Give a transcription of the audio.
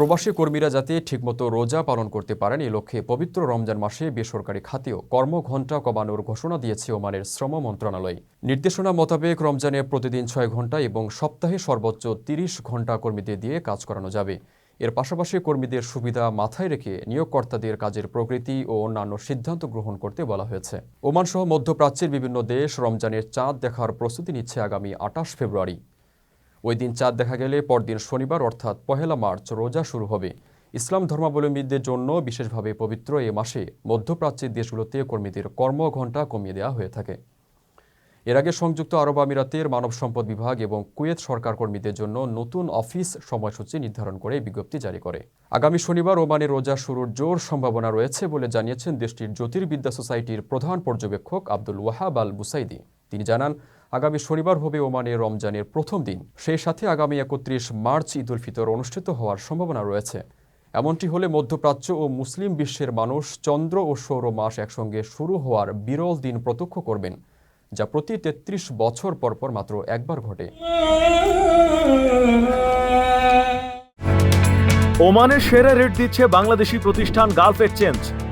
প্রবাসী কর্মীরা যাতে ঠিকমতো রোজা পালন করতে পারেন এই লক্ষ্যে পবিত্র রমজান মাসে বেসরকারি খাতেও কর্মঘণ্টা কমানোর ঘোষণা দিয়েছে ওমানের শ্রম মন্ত্রণালয়। নির্দেশনা মোতাবেক রমজানে প্রতিদিন ছয় ঘণ্টা এবং সপ্তাহে সর্বোচ্চ তিরিশ ঘণ্টা কর্মীদের দিয়ে কাজ করানো যাবে। এর পাশাপাশি কর্মীদের সুবিধা মাথায় রেখে নিয়োগকর্তাদের কাজের প্রকৃতি ও অন্যান্য সিদ্ধান্ত গ্রহণ করতে বলা হয়েছে। ওমানসহ মধ্যপ্রাচ্যের বিভিন্ন দেশ রমজানের চাঁদ দেখার প্রস্তুতি নিচ্ছে আগামী আটাশ ফেব্রুয়ারি। ওই দিন চাঁদ দেখা গেলে পরদিন শনিবার অর্থাৎ পহেলা মার্চ রোজা শুরু হবে। ইসলাম ধর্মাবলম্বীদের জন্য বিশেষভাবে পবিত্র এ মাসে মধ্যপ্রাচ্যের দেশগুলোতে কর্মীদের কর্মঘণ্টা কমিয়ে দেওয়া হয়ে থাকে। এর আগে সংযুক্ত আরব আমিরাতের মানব সম্পদ বিভাগ এবং কুয়েত সরকার কর্মীদের জন্য নতুন অফিস সময়সূচি নির্ধারণ করে বিজ্ঞপ্তি জারি করে। আগামী শনিবার ওমানে রোজা শুরুর জোর সম্ভাবনা রয়েছে বলে জানিয়েছেন দেশটির জ্যোতির্বিদ্যা সোসাইটির প্রধান পর্যবেক্ষক আব্দুল ওয়াহাব আল বুসাইদি তিনি জানান আগামী শনিবার হবে ওমানে রমজানের প্রথম দিন। সেই সাথে আগামী একত্রিশ মার্চ ঈদ উল ফিতর অনুষ্ঠিত হওয়ার সম্ভাবনা রয়েছে। এমনটি হলে মধ্যপ্রাচ্য ও মুসলিম বিশ্বের মানুষ চন্দ্র ও সৌর মাস একসঙ্গে শুরু হওয়ার বিরল দিন প্রত্যক্ষ করবেন, যা প্রতি তেত্রিশ বছর পর পর মাত্র একবার ঘটে। ওমানের সেরা রেট দিচ্ছে বাংলাদেশি প্রতিষ্ঠান গালফ এক্সচেঞ্জ।